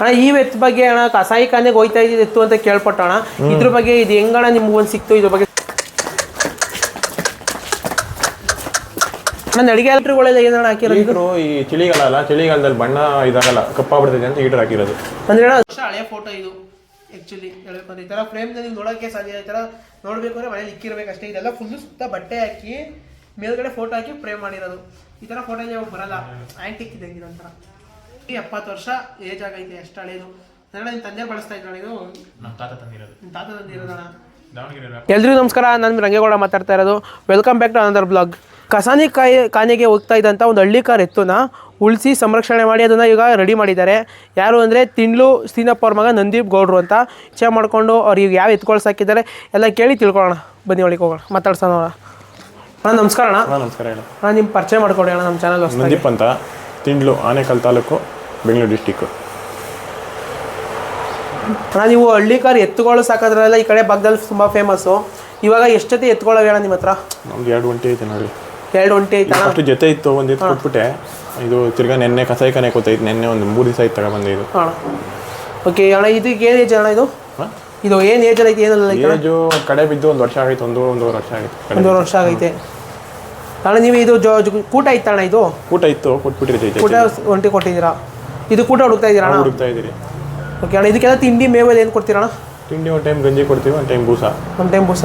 ಅಣ್ಣ ಈ ವೆತ್ ಬಗ್ಗೆ ಅಣ್ಣ ಕಸಾಯಿ ಖಾನೆಗೆ ಹೋಯ್ತಾ ಇದ್ದಿದ್ದು ಎತ್ತು ಅಂತ ಕೇಳ್ಪಟ್ಟಣ ಇದ್ರ ಬಗ್ಗೆ ಇದು ಹೆಂಗಣ ನಿಮ್ಗೆ ಒಂದು ಸಿಕ್ತು ಇದ್ರ ಬಗ್ಗೆ? ನನ್ನ ಅಡಿಗೆ ಎಲ್ರಿಗಳೆಲ್ಲ ಏನಣ್ಣ ಹಾಕಿರೋದು? ಇದ್ರು ಈ ಚಳಿಗಾಲ ಅಲ್ಲ ಚಳಿಗಾಲದಲ್ಲಿ ಬಣ್ಣ ಇದಾಗಲ್ಲ ಕಪ್ಪಾಗ್ಬಿಡ್ತೈತೆ ಅಂತ ಹೀಟರ್ ಹಾಕಿರೋದು. ಅಂದ್ರೆ ಅಣ್ಣ ಹಳೆ ಫೋಟೋ ಇದು ಆ್ಯಕ್ಚುಲಿ ಹೇಳ್ಬೇಕಂದ್ರೆ ಈ ಥರ ಫ್ರೇಮ್ ನೀವು ನೋಡೋಕ್ಕೆ ಸಾಧ್ಯ ಈ ಥರ ನೋಡಬೇಕು ಅಂದರೆ ಮನೇಲಿ ಇಕ್ಕಿರ್ಬೇಕು ಅಷ್ಟೇ. ಇದೆಲ್ಲ ಫುಲ್ಲು ಸುತ್ತ ಬಟ್ಟೆ ಹಾಕಿ ಮೇಲ್ಗಡೆ ಫೋಟೋ ಹಾಕಿ ಫ್ರೇಮ್ ಮಾಡಿರೋದು. ಈ ಥರ ಫೋಟೋ ನೀವು ಬರಲ್ಲ. ಆ್ಯಂಟಿಕ್ ಇದೆ ಇದೊಂಥರ ಈ ಎಪ್ಪತ್ತು ವರ್ಷ ಏಜ್ ಆಗೈತೆ ಎಷ್ಟು ಹಳೇದು ತಂದೆ ಬಳಸ್ತಾ ಇದ್ದಾಳೆ ಇದು? ನಮ್ಮ ತಾತ ತಂದಿರೋದು. ನಿಮ್ಮ ತಾತ ತಂದಿರೋದಣ್ಣ ದಾವಣಗೆರೆ ಎಲ್ರಿಗೂ ನಮಸ್ಕಾರ ನಾನು ರಂಗೇಗೌಡ ಮಾತಾಡ್ತಾ ಇರೋದು. Welcome back to another blog ಕಸಾನಿ ಕಾಯಿ ಕಾನೆಗೆ ಹೋಗ್ತಾ ಇದ್ದಂಥ ಒಂದು ಹಳ್ಳಿ ಕಾರ್ ಎತ್ತುನ ಉಳಿಸಿ ಸಂರಕ್ಷಣೆ ಮಾಡಿ ಅದನ್ನು ಈಗ ರೆಡಿ ಮಾಡಿದ್ದಾರೆ. ಯಾರು ಅಂದರೆ ತಿಂಡ್ಲು ಸೀನಪ್ಪ ಅವ್ರ ಮಗ ನಂದೀಪ್ ಗೌಡ್ರು ಅಂತ. ಚೇ ಮಾಡಿಕೊಂಡು ಅವ್ರಿಗೆ ಯಾವ ಎತ್ಕೊಳ್ ಸಾಕಿದ್ದಾರೆ ಎಲ್ಲ ಕೇಳಿ ತಿಳ್ಕೊಳ್ಳೋಣ. ಬನ್ನಿ ಒಳಗೆ ಹೋಗೋಣ. ಮಾತಾಡ್ಸೋಣ ಅಣ್ಣ ನಮಸ್ಕಾರ ಅಣ್ಣ. ನಮಸ್ಕಾರ ಹೇಳಿ. ಅಣ್ಣ ನಿಮ್ಮ ಪರಿಚಯ ಮಾಡ್ಕೊಡಿ ಅಣ್ಣ ನಮ್ಮ ಚಾನಲ್ ನಂದೀಪ್ ಅಂತ ತಿಂಡ್ಲು ಆನೇಕಲ್ ತಾಲೂಕು. ಬೆಂಗಳೂರು ಡಿಸ್ಟಿಕ್ಕು ಅಣ್ಣ ನೀವು ಹಳ್ಳಿ ಕಾರ್ ಎತ್ತುಗಳು ಸಾಕೋದ್ರಲ್ಲ ಈ ಕಡೆ ಭಾಗದಲ್ಲಿ ತುಂಬ ಫೇಮಸ್ಸು ಇವಾಗ ಎಷ್ಟೊತ್ತಿ ಎತ್ಕೊಳ್ಳೋವೆ ಅಣ್ಣ ನಿಮ್ಮ ಹತ್ರ? ನಮ್ಗೆ ಎರಡು ಗಂಟೆ ಐತೆ ನೋಡಿ ಎರಡು ಒಂಟಿ ಐತೆ ಅಷ್ಟು ಜೊತೆ ಇತ್ತು ಒಂದು ಎತ್ತು ಕೊಟ್ಬಿಟ್ಟೆ. ಇದು ತಿರ್ಗಾ ನೆನ್ನೆ ಕಸಾಯಿ ಕನೆ ಕೂತೈತೆ ನೆನ್ನೆ ಒಂದು ಮೂರು ದಿವಸ ಆಯ್ತು ತಗೊಬಂದೆ ಇದು. ಅಣ್ಣ ಓಕೆ ಅಣ್ಣ ಇದಕ್ಕೆ ಏನು ಏಜ್ ಅಣ್ಣ ಇದು? ಇದು ಏನು ಏಜ್ ಐತೆ ಏನಲ್ಲ ಏಜು ಕಡೆ ಬಿದ್ದು ಒಂದು ವರ್ಷ ಆಗೈತೆ ಒಂದು ಒಂದೂವರೆ ವರ್ಷ ಆಗೈತೆ. ಒಂದೂವರೆ ವರ್ಷ ಆಗೈತೆ. ಅಣ್ಣ ನೀವು ಇದು ಜೋ ಜೊ- ಕೂಟ ಇತ್ತು ಅಣ್ಣ ಇದು? ಕೂಟ ಇತ್ತು ಕೊಟ್ಬಿಟ್ಟಿರ್ತೈತೆ ಕೂಟ ಒಂಟಿ ಕೊಟ್ಟಿದ್ದೀರಾ? ಇದು ಕೂಡ ಹುಡುಕ್ತಾ ಇದ್ದೀರಾ ಅಣ್ಣ? ಹುಡುಕ್ತಾ ಇದ್ದೀರಿ. ಓಕೆ ಅಣ್ಣ ಇದಕ್ಕೆಲ್ಲ ತಿಂಡಿ ಮೇವೆಲ್ಲ ಏನು ಕೊಡ್ತೀರಾ ಅಣ್ಣ? ತಿಂಡಿ ಒಂದು ಟೈಮ್ ಗಂಜಿ ಕೊಡ್ತೀವಿ ಒಂದು ಟೈಮ್ ಬೂಸ. ಒಂದು ಟೈಮ್ ಬೂಸ.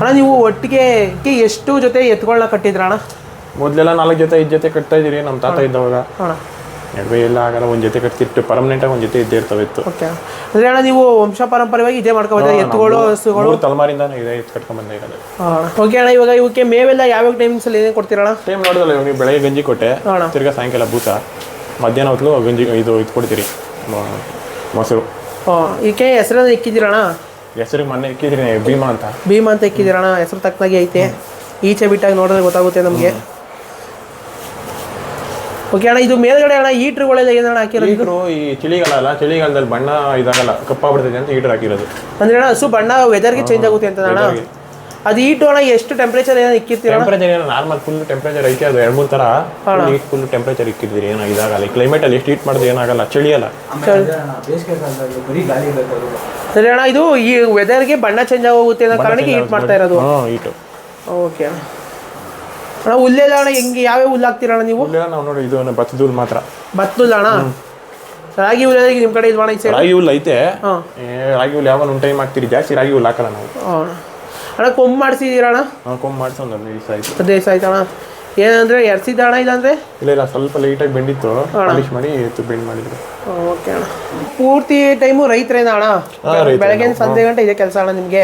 ಅಣ್ಣ ನೀವು ಒಟ್ಟಿಗೆ ಎಷ್ಟು ಜೊತೆ ಎತ್ಕೊಳ್ಳ ಕಟ್ಟಿದ್ರ ಅಣ್ಣ? ಮೊದಲೆಲ್ಲ ನಾಲ್ಕು ಜೊತೆ ಐದು ಜೊತೆ ಕಟ್ತಾ ಇದ್ದೀರಿ ನಮ್ಮ ತಾತ ಇದ್ದವಾಗ. ಅಣ್ಣ. ನಡುವೆ ಎಲ್ಲ ಆಗಲ್ಲ ಒಂದು ಜೊತೆ ಕಟ್ತಿಟ್ಟು ಪರ್ಮನೆಂಟಾಗಿ ಒಂದು ಜೊತೆ ಇದ್ದೇ ಇರ್ತವೆ ಇತ್ತು. ಓಕೆ ಅಂದರೆ ಅಣ್ಣ ನೀವು ವಂಶ ಪಾರಂಪರ್ಯವಾಗಿ ಇದೇ ಮಾಡ್ಕೋಬೋದು ಎತ್ತುಗಳು ಹಸುಗಳು? ತಲೆಮಾರಿಂದ ತಲೆಮಾರಿಂದಾನೆ ಇದೆ ಎತ್ತು ಕಟ್ಕೊಂಡ್ ಬಂದ ಇರೋದು. ಓಕೆ ಅಣ್ಣ. ಇವಾಗ ಇವಕ್ಕೆ ಮೇವೆಲ್ಲ ಯಾವ್ಯಾವ ಟೈಮಿಂಗ್ಸಲ್ಲಿ ಏನೇನು ಕೊಡ್ತೀರಾ ಅಣ್ಣ? ಟೈಮ್ ನೋಡಿದಲ್ಲ ಇವಾಗ ನೀವು ಬೆಳಗ್ಗೆ ಗಂಜಿ ಕೊಟ್ಟೆ. ತಿರ್ಗಾ ಸಾಯಂಕಾಲ ಬೂಸ. ಮಧ್ಯಾಹ್ನ ಹೊತ್ತು ಗಂಜಿ ಇದು ಇದು ಕೊಡ್ತೀರಿ ಮ- ಮೊಸರು. ಹಾಂ ಇದಕ್ಕೆ ಹೆಸರನ್ನ ಇಕ್ಕಿದ್ದೀರಣ್ಣ? ಹೆಸರಿಗೆ ಮೊನ್ನೆ ಇಕ್ಕಿದ್ರಿ ಭೀಮಾ ಅಂತ. ಭೀಮ ಅಂತ ಇಕ್ಕಿದ್ದೀರಣ್ಣ ಹೆಸರು ತಕ್ಕನಾಗಿ ಐತೆ. ಈಚೆ ಬಿಟ್ಟಾಗ ನೋಡಿದ್ರೆ ಗೊತ್ತಾಗುತ್ತೆ ನಮಗೆ. ಓಕೆ ಅಣ್ಣ ಇದು ಮೇಲ್ಗಡೆ ಅಣ್ಣ ಈಟ್ರುಗಳೆಲ್ಲ ಏನಣ್ಣ ಹಾಕಿರೋದು? ಹೀಟ್ರು ಈ ಚಳಿಗಾಲ ಅಲ್ಲ ಚಳಿಗಾಲದಲ್ಲಿ ಬಣ್ಣ ಇದಾಗಲ್ಲ ಕಪ್ಪಾಗ್ಬಿಡ್ತೈತೆ ಅಂತ ಹೀಟರ್ ಹಾಕಿರೋದು. ಅಂದ್ರೆ ಅಣ್ಣ ಹಸು ಬಣ್ಣ ವೆದರ್ಗೆ ಚೇಂಜ್ ಆಗುತ್ತೆ ಅಂತ ಅಣ್ಣ. ಅದು ಹೀಟ್ ಒಳಗೆ ಎಷ್ಟು ಟೆಂಪ್ರೇಚರ್ ಏನೋ ಇಕ್ಕಿತ್ತು ಟೆಂಪರೇಚರ್ ಏನೋ ನಾರ್ಮಲ್ ಫುಲ್ ಟೆಂಪ್ರೇಚರ್ ಐತೆ ಅದು ಎರಡು ಮೂರು ಥರ ಹೀಟ್ ಫುಲ್ ಟೆಂಪ್ರೇಚರ್ ಇಕ್ಕಿದ್ರಿ ಏನೋ ಇದಾಗಲ್ಲ. ಈ ಕ್ಲೈಮೇಟಲ್ಲಿ ಎಷ್ಟು ಹೀಟ್ ಮಾಡಿದ್ರೆ ಏನಾಗಲ್ಲ ಚಳಿ ಅಲ್ಲ ಬೇಸಿಗೆ ಕಾಲದಲ್ಲಿ ಬರೀ ಗಾಳಿ ಬೇಕಾದ್ರು ಸರಿ ಅಣ್ಣ ಇದು ಈ ವೆದರ್ಗೆ ಬಣ್ಣ ಚೇಂಜ್ ಆಗೋಗುತ್ತೆ ಅನ್ನೋ ಕಾರಣಕ್ಕೆ ಹೀಟ್ ಮಾಡ್ತಾ ಇರೋದು. ಹಾಂ ಹೀಟು ಓಕೆ ಅಣ್ಣ. ಹುಲ್ಲೆಲ್ಲ ಅಣ್ಣ ಹೆಂಗೆ ಯಾವ್ಯಾವ ಹುಲ್ಲು ಹಾಕ್ತೀರ ಅಣ್ಣ ನೀವು? ಹುಲ್ಲೆಲ್ಲ ನಾವು ನೋಡಿ ಇದು ಭತ್ತದ ಮಾತ್ರ. ಭತ್ತದ ಅಣ್ಣ? ರಾಗಿ ಹುಲ್ಲು ನಿಮ್ಮ ಕಡೆ ಇದು ಅಣ್ಣ ರಾಗಿ ಹುಲ್ಲು ಐತೆ. ಹಾಂ. ರಾಗಿ ಹುಲ್ಲು ಯಾವಾಗ ಒಂದು ಟೈಮ್ ಹಾಕ್ತೀರಿ ಜಾಸ್ತಿ ರಾಗಿ ಹುಲ್ಲು ಹಾಕಲ್ಲ ನಾವು. ಅಣ್ಣ ಕೊಂಬು ಮಾಡಿಸಿದ್ದೀರ ಅಣ್ಣ? ನಾವು ಕೊಂಬ್ ಮಾಡ್ಸಿ ಒಂದು ಹದಿನೈದು ದಿವಸ ಆಯ್ತು. ಹದಿನೈದು ಏನಂದ್ರೆ ಎರ್ಸಿದ್ದ ಅಣ್ಣ ಇದಂದ್ರೆ ಇಲ್ಲ ಇಲ್ಲ ಸ್ವಲ್ಪ ಲೈಟಾಗಿ ಬೆಂಡಿತ್ತು ಪಾಲಿಶ್ ಮಾಡಿ ಎತ್ತು ಬೆಂಡ್ ಮಾಡಿದ್ರು. ಓಕೆ ಅಣ್ಣ. ಪೂರ್ತಿ ಟೈಮು ರೈತರೇನ ಅಣ್ಣ? ಬೆಳಗ್ಗೆ ಸಂಜೆ ಗಂಟೆ ಇದೆ ಕೆಲಸ ಅಣ್ಣ ನಿಮಗೆ.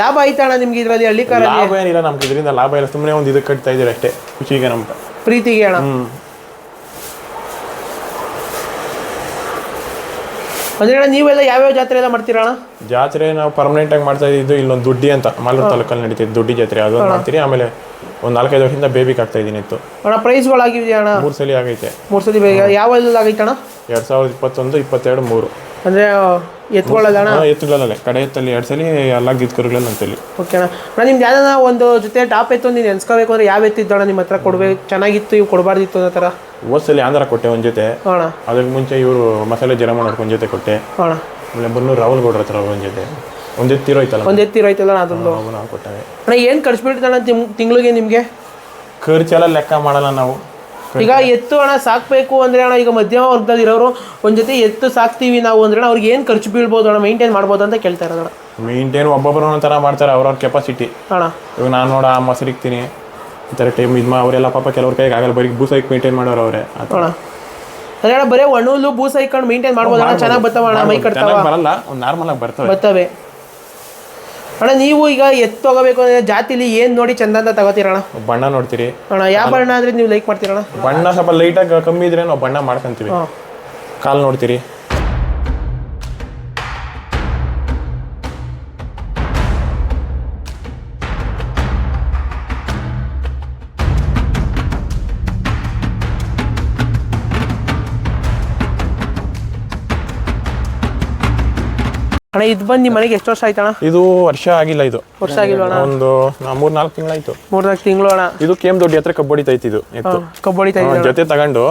ಲಾಭ ಆಯ್ತಾ ಅಣ್ಣ ನಿಮ್ಗೆ ಇದರಲ್ಲಿ ಹಳ್ಳಿ ಲಾಭ ಏನಿಲ್ಲ ನಮ್ಗೆ ಇದರಿಂದ ಲಾಭ ಇಲ್ಲ. ಸುಮ್ಮನೆ ಒಂದು ಇದಕ್ಕೆ ಕಟ್ತಾ ಇದ್ದೀರಿ ಅಷ್ಟೇ ಖುಷಿಗೆ ನಮ್ಗೆ ಪ್ರೀತಿಗೆ ಅಣ್ಣ? ಅಂದ್ರೆ ನೀವೆಲ್ಲ ಯಾವ್ಯಾವ ಜಾತ್ರೆ ಎಲ್ಲ ಮಾಡ್ತೀರಾ ಅಣ್ಣ? ಜಾತ್ರೆ ನಾವು ಪರ್ಮನೆಂಟ್ ಆಗಿ ಮಾಡ್ತಾ ಇದ್ದು ಇಲ್ಲೊಂದು ದುಡ್ಡಿ ಅಂತ ಮಾಲೂರು ತಾಲೂಕಲ್ಲಿ ನಡೀತಿದ್ದು ದುಡ್ಡಿ ಜಾತ್ರೆ. ಅದೊಂದು ಮಾಡ್ತೀರಿ ಆಮೇಲೆ ಒಂದು ನಾಲ್ಕೈದು ವರ್ಷದಿಂದ ಬೇಬಿಗೆ ಆಗ್ತಾ ಇದ್ದೀನಿ ಇತ್ತು. ಅಣ್ಣ ಪ್ರೈಸ್ಗಳಾಗಿದೆಯಾ ಅಣ್ಣ? ಮೂರು ಸಲ ಆಗೈತೆ. ಮೂರು ಸಲ ಬೇಗ. ಯಾವ ಆಗೈತೆ ಅಣ್ಣ? ಎರಡು ಸಾವಿರದ ಇಪ್ಪತ್ತೊಂದು ಇಪ್ಪತ್ತೆರಡು ಮೂರು. ಅಂದ್ರೆ ಎತ್ಕೊಳ್ಳಲ್ಲ ಅಣ್ಣ ಎತ್ತುಗಳಲ್ಲೇ ಕಡೆ ಎತ್ತಲ್ಲಿ ಎರಡು ಸಲ ಎಲ್ಲ ಗಿದ್ಕರುಗಳಲ್ಲಿ ಅಂತಲ್ಲಿ ಓಕೆ ಅಣ್ಣ ನಿಮ್ದು ಯಾವ್ದಾನ ಒಂದು ಜೊತೆ ಟಾಪ್ ಎತ್ತು ನೀನು ನೆನ್ಸ್ಕೋಬೇಕು ಅಂದ್ರೆ ಯಾವ ಎತ್ತಿದ್ದು ಅಣ್ಣ ನಿಮ್ಮ ಹತ್ರ ಕೊಡ್ಬೇಕು? ಚೆನ್ನಾಗಿತ್ತು ಇವು ಕೊಡಬಾರ್ದಿತ್ತು ಅನ್ನೋ ಥರ? ಹೋದ್ಸಲಿ ಆಂಧ್ರ ಕೊಟ್ಟೆ ಒಂದು ಜೊತೆ. ಅಣ್ಣ. ಅದಕ್ಕೆ ಮುಂಚೆ ಇವರು ಮಸಾಲೆ ಜರ ನೋಡ್ಕೊಂಡು ಒಂದು ಜೊತೆ ಕೊಟ್ಟೆ. ಅಣ್ಣ. ಆಮೇಲೆ ಬನ್ನೂರು ರಾಹುಲ್ ಗೌಡ್ರ ಹತ್ರ ಒಂದು ಜೊತೆ. ಒಂದು ಜೊತೆ ತೀರೋಯ್ತಲ್ಲ ಒಂದು ಎತ್ತಿರೋಯ್ತಲ್ಲ ಅದೊಂದು. ಕೊಟ್ಟವೆ ಅಣ್ಣ ಏನು ಖರ್ಚು ತಿಂಗಳಿಗೆ ನಿಮಗೆ? ಖರ್ಚೆಲ್ಲ ಲೆಕ್ಕ ಮಾಡಲ್ಲ ನಾವು. ಈಗ ಎತ್ತು ಹಣ ಸಾಕ್ಬೇಕು ಅಂದ್ರೆ ಅಣ್ಣ ಈಗ ಮಧ್ಯಮ ವರ್ಗದಲ್ಲಿ ಇರೋರು ಒಂದು ಜೊತೆ ಎತ್ತು ಸಾಕ್ತೀವಿ ನಾವು ಅಂದ್ರೆ ಅಣ್ಣ ಅವ್ರಿಗೆ ಏನು ಖರ್ಚು ಬೀಳ್ಬೋದು ಅಣ್ಣ ಮೇಂಟೈನ್ ಮಾಡ್ಬೋದು ಅಂತ ಕೇಳ್ತಾ ಇರೋದು ಮೈಂಟೈನ್ ಒಬ್ಬೊಬ್ಬರು ಒಂಥರ ಮಾಡ್ತಾರೆ ಅವ್ರವ್ರ ಕೆಪಾಸಿಟಿ ಅಣ್ಣ. ಇವಾಗ ನಾನು ನೋಡ ಆ ಮೊಸರು ಇಕ್ತೀನಿ ಈ ಥರ ಟೈಮ್ ಇದು ಮಾ ಅವರೆಲ್ಲ ಪಾಪ ಕೆಲವ್ರ ಕೈಗೆ ಆಗಲ್ಲ ಬರೀ ಬೂಸೈಕ್ ಮೇಂಟೈನ್ ಮಾಡೋರು ಅವರೇ. ಅಣ್ಣ. ಅದೇ ಅಣ್ಣ ಬರೀ ಒಣಲು ಬೂಸ ಇಕ್ಕೊಂಡು ಮೇಂಟೈನ್ ಮಾಡ್ಬೋದು ಅಣ್ಣ ಚೆನ್ನಾಗಿ ಬರ್ತಾವ ಅಣ್ಣ ಮೈ ಕಟ್ತಾವ. ಬರಲ್ಲ ಒಂದು ನಾರ್ಮಲ್ ಆಗಿ ಬರ್ತವೆ. ಬರ್ತವೆ. ಅಣ್ಣ ನೀವು ಈಗ ಎತ್ತು ತಗೋಬೇಕು ಅಂದ್ರೆ ಜಾತಿಲಿ ಏನ್ ನೋಡಿ ಚಂದ ಅಂತ ತಗೋತೀರಣ ಬಣ್ಣ ನೋಡ್ತೀರಿ. ಅಣ್ಣ ಯಾವ ಬಣ್ಣ ಆದ್ರೆ ನೀವು ಲೈಕ್ ಮಾಡ್ತೀರಣ್ಣ? ಬಣ್ಣ ಸ್ವಲ್ಪ ಲೈಟಾಗಿ ಕಮ್ಮಿ ಇದ್ರೆ ನಾವು ಬಣ್ಣ ಮಾಡ್ಕೊಂತೀವಿ. ಕಾಲ್ ಕಾಲು ನೋಡ್ತೀರಿ. ಅಣ್ಣ ಇದು ಬಂದು ನಿಮ್ಮ ಮನೆಗೆ ಎಷ್ಟು ವರ್ಷ ಆಯ್ತಣ್ಣ? ಇದು ವರ್ಷ ಆಗಿಲ್ಲ ಇದು. ವರ್ಷ ಆಗಿಲ್ಲ ಅಣ್ಣ? ಒಂದು ಮೂರ್ ನಾಲ್ಕು ತಿಂಗಳಾಯ್ತು. ಮೂರ್ನಾಲ್ಕು ತಿಂಗಳು ಅಣ್ಣ. ಇದು ಕೇಮ್ ದೊಡ್ಡಿ ಹತ್ರ ಕಬ್ಬಡಿತೈತಿ ಇದು ಎತ್ತು. ಕಬ್ಬಡಿ ಅವ್ನ್ ಜೊತೆ ತಗೊಂಡು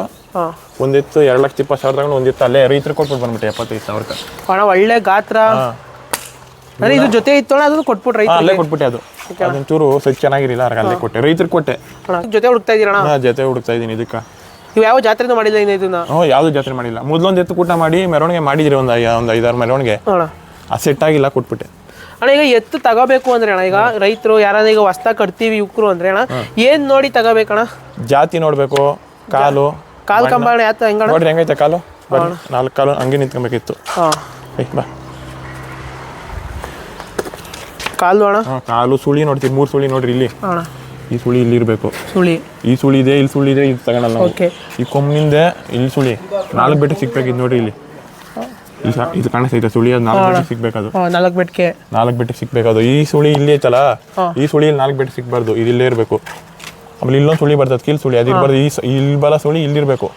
ಒಂದಿತ್ತು ಎರಡು ಲಕ್ಷ ಇಪ್ಪತ್ತು ಸಾವಿರ ತಗೊಂಡು ಒಂದಿತ್ತು ಅಲ್ಲೇ ರೈತರು ಕೊಟ್ಬಿಟ್ಟು ಬಂದ್ಬಿಟ್ಟೆ ಎಪ್ಪತ್ತೈದು ಸಾವಿರಕ್ಕೆ. ಅಣ್ಣ ಒಳ್ಳೆ ಗಾತ್ರ. ಅಂದ್ರೆ ಇದು ಜೊತೆ ಇತ್ತು ಅಣ್ಣ ಅದು ಕೊಟ್ಬಿಟ್ರೆ ಹಾಂ ಅಲ್ಲೇ ಕೊಟ್ಬಿಟ್ಟೆ ಅದು. ಅದೊಂಚೂರು ಸ್ವಲ್ಪ ಚೆನ್ನಾಗಿರಲಿಲ್ಲ ಅವ್ರಿಗೆ ಅಲ್ಲೇ ಕೊಟ್ಟೆ. ರೈತರು ಕೊಟ್ಟೆ. ಜೊತೆ ಹುಡುಕ್ತಾ ಇದ್ದೀರಣ್ಣ ಜೊತೆ ಹುಡುಕ್ತಾ ಇದ್ದೀನಿ ಇದಕ್ಕೆ. ನೀವು ಯಾವ ಜಾತ್ರೆ ಮಾಡಿಲ್ಲ ಇದನ್ನ? ಹ್ಞೂ ಯಾವುದು ಜಾತ್ರೆ ಮಾಡಿಲ್ಲ. ಮೊದಲೊಂದು ಎತ್ತು ಕೂಟ ಮಾಡಿ ಮೆರವಣಿಗೆ ಮಾಡಿದ್ರಿ ಒಂದು ಒಂದು ಐದಾರು ಮೆರವಣಿಗೆ. ಆ ಸೆಟ್ ಆಗಿಲ್ಲ ಕೊಟ್ಬಿಟ್ಟೆ. ಅಣ್ಣ ಈಗ ಎತ್ತು ತಗೋಬೇಕು ಅಂದ್ರೆ ಅಣ್ಣ ಈಗ ರೈತರು ಯಾರಾದ್ರೂ ಈಗ ಹೊಸ್ತಾ ಕಟ್ತೀವಿ ಯುವಕರು ಅಂದ್ರೆ ಅಣ್ಣ ಏನ್ ನೋಡಿ ತಗೋಬೇಕಣ್ಣ? ಜಾತಿ ನೋಡಬೇಕು ಕಾಲು ಕಾಲು ಕಂಬ ಅಣ್ಣ ಯಾತ ಹೆಂಗಣ್ಣ? ನೋಡ್ರಿ ಹೆಂಗೈತೆ ಕಾಲು? ನಾಲ್ಕು ಕಾಲು ಹಂಗೆ ನಿಂತ್ಕೊಬೇಕಿತ್ತು. ಹಾ. ಬಾ. ಕಾಲು ಅಣ್ಣ? ಕಾಲು ಸುಳಿ ನೋಡ್ತೀವಿ ಮೂರು ಸುಳಿ ನೋಡ್ರಿ ಇಲ್ಲಿ. ಅಣ್ಣ. ಈ ಸುಳಿ ಇಲ್ಲಿ ಇರಬೇಕು. ಸುಳಿ. ಈ ಸುಳಿ ಇದೆ ಇಲ್ಲಿ ಸುಳಿ ಇದೆ ಇದು ತಗೊಳಲ್ಲ ಓಕೆ. ಈ ಕೊಮ್ಮಿಂದೆ ಇಲ್ಲಿ ಸುಳಿ. ನಾಲ್ಕು ಬೆಟ್ಟ ಸಿಕ್ಬೇಕಿದ್ ನೋಡ್ರಿ ಇಲ್ಲಿ. ಇಲ್ಲಿ ಸಾ- ಇದು ಸುಳಿ ಅದು ನಾಲ್ಕು ಬೆಟ್ಟಕ್ಕೆ ಸಿಗ್ಬೇಕದು. ನಾಲ್ಕು ಬೆಟ್ಕೆ ನಾಲ್ಕು ಬೆಟ್ಟಕ್ಕೆ ಸಿಗ್ಬೇಕದು. ಈ ಸುಳಿ ಇಲ್ಲಿ ಐತಲ್ಲ? ಈ ಸುಳಿ ಇಲ್ಲಿ ನಾಲ್ಕು ಬೆಟ್ಟಕ್ಕೆ ಸಿಗ್ಬಾರ್ದು ಇದು ಇಲ್ಲೇ ಇರಬೇಕು. ಆಮೇಲೆ ಇಲ್ಲೊಂದು ಸುಳಿ ಬರ್ತದೆ ಕೀಲ್ ಸುಳಿ. ಅದು ಇರ್ಬಾರ್ದು ಈ ಇಲ್ಲಿ ಬಲ ಸುಳಿ ಇಲ್ಲಿರ್ಬೇಕು.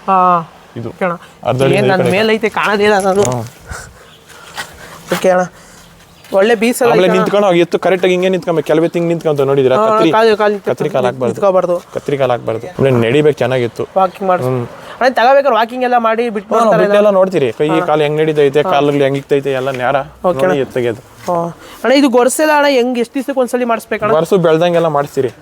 ಇದು. ಅರ್ಧ ಮೇಲೆ ಐತೆ ಕಾಣೋದಿಲ್ಲ ನಾನು. ಓಕೆ ಅಣ್ಣ. ಒಳ್ಳೆ ಬೀಸ್ ಆಮೇಲೆ ನಿಂತ್ಕೊಂಡು ಎತ್ತು ಕರೆಕ್ಟಾಗಿ ಹಿಂಗೆ ನಿಂತ್ಕೊಬೇಕು ಕೆಲವೇ ತಿಂಗ್ ನಿಂತ್ಕೊಂತ ನೋಡಿದ್ರ ಕತ್ರಿ ಕಾಲು ಕಾಲು ಕತ್ರಿ ಕಾಲು ಹಾಕ್ಬಾರ್ದು. ಕತ್ರಿ ಕಾಲು ಹಾಕ್ಬಾರ್ದು. ಆಮೇಲೆ ನಡಿಬೇಕು ಚೆನ್ನಾಗಿತ್ತು. ವಾಕಿಂಗ್ ಮಾಡಿ ಅಣ್ಣ ತಗೋಬೇಕಾದ್ರೆ ವಾಕಿಂಗ್ ಎಲ್ಲ ಮಾಡಿ ಬಿಟ್ಟು ಬಿಟ್ಟೆಲ್ಲ ನೋಡ್ತೀರಿ. ಕೈ ಕಾಲು ಹೆಂಗ್ ನಡೀತೈತೆ ಕಾಲಲ್ಲಿ ಹೆಂಗ್ ಇಕ್ತೈತೆ ಎಲ್ಲ ನೇರ ತೆಗೆದು ಅಣ್ಣ ಇದು ಗೊರ್ಸೆಲ್ಲ ಅಣ್ಣ ಹೆಂಗ್ ಎಷ್ಟು ದಿವಸಕ್ಕೆ ಒಂದ್ಸಲಿ ಮಾಡಿಸ್ಬೇಕು ವರ್ಷ ಬೆಳ್ದಂಗೆಲ್ಲ ಮಾಡಿಸ್ತೀರಿ.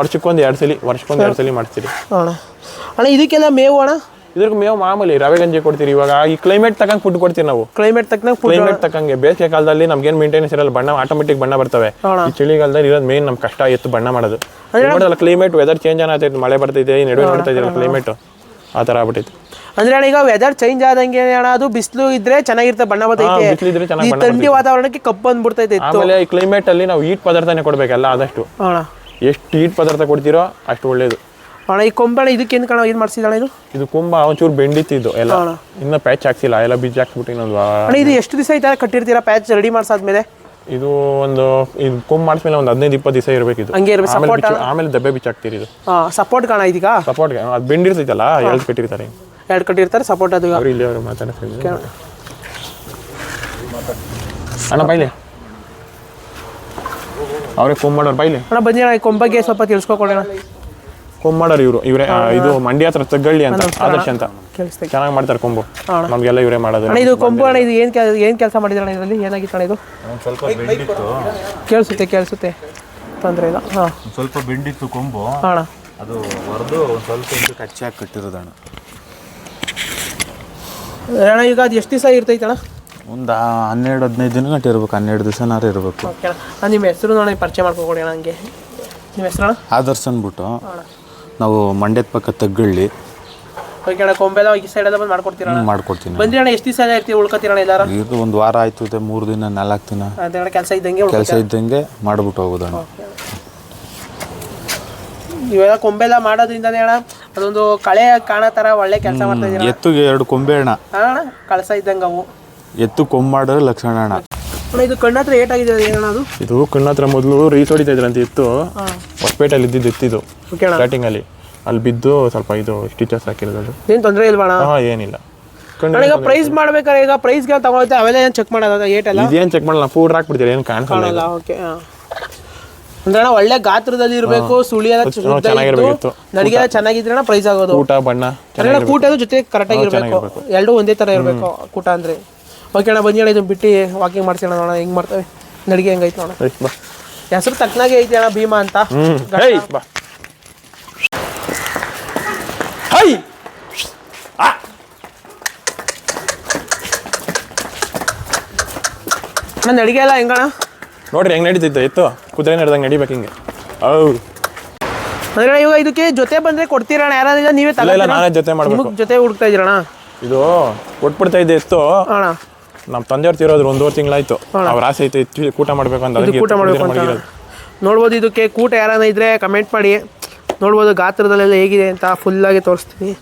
ವರ್ಷಕ್ಕೊಂದು ಎರಡು ಸಲ ವರ್ಷಕ್ಕೊಂದು ಎರಡು ಸಲ ಮಾಡ್ತೀರಿ ಅಣ್ಣ. ಇದಕ್ಕೆಲ್ಲ ಮೇವು ಅಣ್ಣ? ಇದ್ರ ಮೇವು ಮಾಮೂಲಿ ರವೆ ಗಂಜಿ ಕೊಡ್ತೀರಿ ಇವಾಗ. ಈ ಕ್ಲೈಮೇಟ್ ತಕ್ಕಂಗೆ ಫುಡ್ ಕೊಡ್ತೀವಿ ನಾವು. ಕ್ಲೈಮೇಟ್ ತಕ್ಕಂಗೆ ಕ್ಲೈಮೇಟ್ ತಕ್ಕಂಗೆ. ಬೇಸಿಗೆ ಕಾಲದಲ್ಲಿ ನಮ್ಗೇನು ಮೇಂಟೆನೆನ್ಸ್ ಇರಲ್ಲ ಬಣ್ಣ ಆಟೋಮೆಟಿಕ್ ಬಣ್ಣ ಬರ್ತವೆ. ಈ ಚಳಿಗಾಲದಲ್ಲಿ ಇರೋದು ಮೇನ್ ನಮ್ ಕಷ್ಟ ಇತ್ತು ಬಣ್ಣ ಮಾಡೋದು. ಕ್ಲೈಮೇಟ್ ವೆದರ್ ಚೇಂಜ್ ಆಗತೈತೆ ಮಳೆ ಬರ್ತೈತೆ ನಡುವೆ ನೋಡ್ತಾ ಕ್ಲೈಮೇಟ್ ಆ ಥರ ಆಗ್ಬಿಟ್ಟಿತ್ತು. ಅಂದ್ರೆ ಅಣ್ಣ ಈಗ ವೆದರ್ ಚೇಂಜ್ ಆದಂಗೆ ಅಣ್ಣ ಅದು ಬಿಸಿಲು ಇದ್ರೆ ಚೆನ್ನಾಗಿರುತ್ತೆ ಬಣ್ಣ ಬರ್ತೈತೆ ಬಿಸಿಲಿದ್ರೆ ಈ ಚೆನ್ನಾಗಿ ಥಂಡಿ ವಾತಾವರಣಕ್ಕೆ ಕಪ್ಪು ಬಂದ್ಬಿಡ್ತೈತೆ ಇತ್ತು. ಆಮೇಲೆ ಈ ಕ್ಲೈಮೇಟ್ ಅಲ್ಲಿ ನಾವು ಈಟ್ ಪದಾರ್ಥನೇ ಕೊಡ್ಬೇಕಲ್ಲ ಆದಷ್ಟು. ಅಣ್ಣ ಎಷ್ಟು ಈಟ್ ಪದಾರ್ಥ ಕೊಡ್ತೀರೋ ಅಷ್ಟು ಒಳ್ಳೇದು. ಅಣ್ಣ ಈ ಕೊಂಬಣ ಇದಕ್ಕೆ ಏನು ಕಣ ಏನು ಮಾಡ್ಸಿದಾಣ ಇದು? ಇದು ಕುಂಭ ಒಂಚೂರು ಬೆಂಡಿತ್ತಿದ್ದು ಎಲ್ಲ. ಇನ್ನ ಪ್ಯಾಚ್ ಹಾಕ್ಸಿಲ್ಲ ಎಲ್ಲ ಬೀಜ ಹಾಕ್ಬಿಟ್ಟು ಇನ್ನೊಂದು ವಾರ. ಅಣ್ಣ ಇದು ಎಷ್ಟು ದಿವಸ ಐತೆ ಕಟ್ಟಿರ್ತೀರಾ ಪ್ಯಾಚ್ ರೆಡಿ ಮಾಡ್ಸಾದ್ಮೇಲೆ? ಇದು ಒಂದು ಇದು ಕುಂಭ ಮಾಡಿದ್ಮೇಲೆ ಒಂದು ಹದಿನೈದು ಇಪ್ಪತ್ತು ದಿವಸ ಇರಬೇಕು ಇದು ಹಂಗೆ ಇರ್ಬೇಕು ಆಮೇಲೆ ಸಪೋರ್ಟ್ ಬಿಚ್ಚು- ಆಮೇಲೆ ದಬ್ಬೆ ಬಿಚ್ಚ ಹಾಕ್ತೀರಿ ಇದು ಸಪೋರ್ಟ್ ಕಾಣ ಇದೀಗ? ಸಪೋರ್ಟ್ ಅದು ಬೆಂಡಿರ್ತೈತಲ್ಲ ಎಳ್ದು ಕಟ್ಟಿರ್ತಾರೆ. ಎರಡು ಕಟ್ಟಿರ್ತಾರೆ ಸಪೋರ್ಟ್ ಅದು ಅವ್ರು ಇಲ್ಲಿ ಅವರು ಮಾತಾಡ್ತಾರೆ. ಅಣ್ಣ ಬೈಲಿ. ಅವರೇ ಫೋನ್ ಮಾಡೋರು ಬೈಲಿ. ಅಣ್ಣ ಬನ್ನಿ ಅಣ್ಣ ಈ ಕೊಂಬಗೆ ಸ್ವಲ್ಪ ತಿಳ್ಸ್ಕೊಕೊಡೋಣ. ಕುಂಭ ಮಾಡೋರು ಇವರು. ಇವರೇ ಇದು ಮಂಡ್ಯ ಹತ್ರ ತಗ್ಗಳ್ಳಿ ಅಂತ ಆದರ್ಶ ಅಂತ. ಚೆನ್ನಾಗಿ ಮಾಡ್ತಾರೆ ಕೊಂಬು. ನಮಗೆಲ್ಲ ಇವರೇ ಮಾಡೋದು. ಅಣ್ಣ ಇದು ಕೊಂಬು ಅಣ್ಣ ಇದು ಏನು ಏನು ಕೆಲಸ ಮಾಡಿದ್ರಣ್ಣ ಇದರಲ್ಲಿ? ಏನಾಗಿತ್ತು ಅಣ್ಣ ಇದು? ಸ್ವಲ್ಪ ಬೆಂಡಿತ್ತು. ಕೇಳಿಸುತ್ತೆ ಕೇಳಿಸುತ್ತೆ. ತೊಂದರೆ ಇಲ್ಲ. ಹಾಂ. ಸ್ವಲ್ಪ ಬೆಂಡಿತ್ತು ಕೊಂಬು. ಅಣ್ಣ. ಅದು ಹೊರದು ಒಂದು ಸ್ವಲ್ಪ ಇಂಟು ಕಚ್ಚಿ ಹಾಕಿ ಕಟ್ಟಿರೋದಣ್ಣ ಅಣ್ಣ. ಈಗ ಅದು ಎಷ್ಟು ದಿವಸ ಇರ್ತೈತೆ ಅಣ್ಣ? ಒಂದು ಹನ್ನೆರಡು ಹದಿನೈದು ದಿನ ಗಂಟೆ ಇರ್ಬೇಕು. ಹನ್ನೆರಡು ದಿವಸನಾರು ಇರಬೇಕು. ಅಣ್ಣ. ನಿಮ್ಮ ಹೆಸರು ನೋಡಿ ಪರಿಚಯ ಮಾಡ್ಕೊಡಿ ಅಣ್ಣ ಹಂಗೆ. ನಿಮ್ಮ ಹೆಸರು ಅಣ್ಣ? ಆದರ್ಶ್ ಅಂದ್ಬಿಟ್ಟು ನಾವು ಮಂಡ್ಯದ ಪಕ್ಕ ತಗ್ಗಳ್ಳಿ. ಓಕೆ ಅಣ್ಣ ಕೊಂಬೆಲ್ಲ ಈ ಸೈಡೆಲ್ಲ ಬಂದು ಮಾಡ್ಕೊಡ್ತೀರ ಅಣ್ಣ? ಮಾಡ್ಕೊಡ್ತೀನಿ ಬಂದ್ರಿ ಅಣ್ಣ ಎಷ್ಟು ದಿವಸ ಇರ್ತೀವಿ ಉಳ್ಕೊತೀರಣ್ಣ ಎಲ್ಲಾರ ಇದು ಒಂದು ವಾರ ಆಯ್ತು ಇದೆ ಮೂರು ದಿನ ನಾಲ್ಕು ದಿನ. ಅದೇ ಅಣ್ಣ ಕೆಲಸ ಇದ್ದಂಗೆ ಉಳ್ಕೊತೀರ. ಕೆಲಸ ಇದ್ದಂಗೆ ಮಾಡ್ಬಿಟ್ಟು ಹೋಗೋದಣ್ಣ. ಇವೆಲ್ಲ ಕೊಂಬೆಲ್ಲ ಮಾಡೋದ್ರಿಂದನೇ ಅಣ್ಣ ಅದೊಂದು ಕಳೆ ಕಾಣೋ ಥರ ಒಳ್ಳೆ ಕೆಲಸ ಮಾಡ್ತಾ ಇದೀರ ಎತ್ತುಗೆ ಎರಡು ಕೊಂಬೆ ಅಣ್ಣ. ಅಣ್ಣ ಕಳಸ ಇದ್ದಂಗೆ ಅವು. ಎತ್ತು ಕೊಂಬ್ ಮಾಡೋದು ಲಕ್ಷಣ ಅಣ್ಣ. ಅಣ್ಣ ಇದು ಕಣ್ಣ ಹತ್ರ ಏಟಾಗಿದೆ ಏನಣ್ಣ ಅದು? ಇದು ಕಣ್ಣ ಹತ್ರ ಮೊದಲು ರೀಸ್ ಹೊಡಿತಾ ಇದ್ರಂತ ಇತ್ತು ಹೊಸಪೇಟೆಯಲ್ಲಿ ಇದ್ದಿದ್ದು ಎತ್ತಿದ್ದು. ಅಣ್ಣ ಸ್ಟಾರ್ಟಿಂಗ್ ಅಲ್ಲಿ ಅಲ್ಲಿ ಬಿದ್ದು ಸ್ವಲ್ಪ ಇದು ಸ್ಟಿಚಸ್ ಹಾಕಿರೋದು. ಏನು ತೊಂದರೆ ಇಲ್ವಾ ಹಾ ಏನಿಲ್ಲ. ಈಗ ಪ್ರೈಸ್ ಮಾಡ್ಬೇಕಾದ್ರೆ ಈಗ ಪ್ರೈಸ್ಗೆ ತಗೊಳುತ್ತೆ ಅವೆಲ್ಲ ಏನು ಚೆಕ್ ಮಾಡೋದು? ಎಲ್ಲ ಇದೇನು ಚೆಕ್ ಮಾಡಲ್ಲ ಫೂಡ್ ಹಾಕ್ಬಿಡ್ತೀರಿ? ಏನು ಕಾಣಿಸಲ್ಲ ಓಕೆ ಅಂದ್ರೆ ಒಳ್ಳೆ ಗಾತ್ರದಲ್ಲಿ ಇರಬೇಕು ಸುಳಿ ಎಲ್ಲ ನಡಿಗೆ ಚೆನ್ನಾಗಿದ್ರೆ ಪ್ರೈಸ್ ಆಗೋದು. ಊಟ ಬಣ್ಣ ಅಂದ್ರೆ ಕೂಟದ ಜೊತೆ ಕರೆಕ್ಟಾಗಿ ಇರಬೇಕು ಎರಡೂ ಒಂದೇ ತರ ಇರಬೇಕು ಕೂಟ ಅಂದ್ರೆ. ಓಕೆ ಅಣ್ಣ ಬನ್ನಿ ಅಣ್ಣ ಇದನ್ನ ಬಿಟ್ಟು ವಾಕಿಂಗ್ ಮಾಡ್ಸೋಣ ಅಣ್ಣ ಹೆಂಗ್ ಮಾಡ್ತೇವೆ. ನಡಿಗೆ ಹೆಂಗೈತೆ ಬಾ. ಹೆಸರು ತಕ್ಕನಾಗೆ ಐತೆ ಅಣ್ಣ ಭೀಮಾ ಅಂತ. ಬಾ ಹೈ ಅಣ್ಣ ಅಡುಗೆ ಎಲ್ಲ ಹೆಂಗಣ್ಣ? ನೋಡ್ರಿ ಹೆಂಗ್ ನಡೀತಿತ್ತು ಇತ್ತು ಕುದುರೆ ನಡೆದಂಗೆ ನಡಿಬೇಕು ಹಿಂಗೆ. ಹೌದು ಅಂದ್ರೆ ಇವಾಗ ಇದಕ್ಕೆ ಜೊತೆ ಬಂದ್ರೆ ಕೊಡ್ತೀರಣ ಯಾರಾದ್ರೂ ನೀವೇ ಇಲ್ಲ ಇಲ್ಲ ನಾನೇ ಜೊತೆ ಮಾಡ್ಬೇಕು. ಜೊತೆ ಹುಡುಕ್ತಾ ಇದೀರಣ್ಣ ಇದು ಕೊಟ್ಬಿಡ್ತಾ ಇದ್ದೆ ಇತ್ತು ಅಣ್ಣ. ನಮ್ಮ ತಂದೆಯವ್ರು ತಿರೋದ್ರು ಒಂದೂವರೆ ತಿಂಗಳಾಯ್ತು. ಅವ್ರ ಆಸೆ ಐತೆ ಕೂಟ ಮಾಡ್ಬೇಕು ಅಂತ. ಅದಕ್ಕೆ ಕೂಟ ಮಾಡಬೇಕು ಅಂತ. ನೋಡ್ಬೋದು ಇದಕ್ಕೆ ಕೂಟ ಯಾರಾನ ಇದ್ರೆ ಕಮೆಂಟ್ ಮಾಡಿ. ನೋಡ್ಬೋದು ಗಾತ್ರದಲ್ಲೆಲ್ಲ ಹೇಗಿದೆ ಅಂತ ಫುಲ್ಲಾಗಿ ತೋರಿಸ್ತೀನಿ.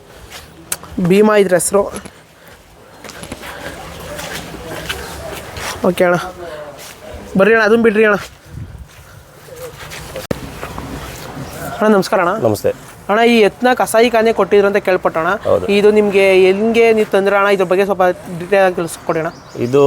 ಭೀಮಾ ಇದ್ರ ಹೆಸರು. ಓಕೆ ಅಣ್ಣ. ಬರ್ರಿ ಅಣ್ಣ ಅದನ್ನು ಬಿಡ್ರಿ ಅಣ್ಣ. ಅಣ್ಣ ನಮಸ್ಕಾರ ಅಣ್ಣ. ನಮಸ್ತೆ. ಅಣ್ಣ ಈ ಎತ್ನ ಕಸಾಯಿ ಖಾನೆ ಕೊಟ್ಟಿದ್ರು ಅಂತ ಕೇಳ್ಪಟ್ಟಣ. ಇದು ನಿಮಗೆ ಹೆಂಗೆ ನೀವು ತಂದ್ರೆ ಅಣ್ಣ? ಇದ್ರ ಬಗ್ಗೆ ಸ್ವಲ್ಪ ಡೀಟೇಲ್ ಆಗಿ ತಿಳಿಸ್ಕೊಡಿ ಅಣ್ಣ. ಇದು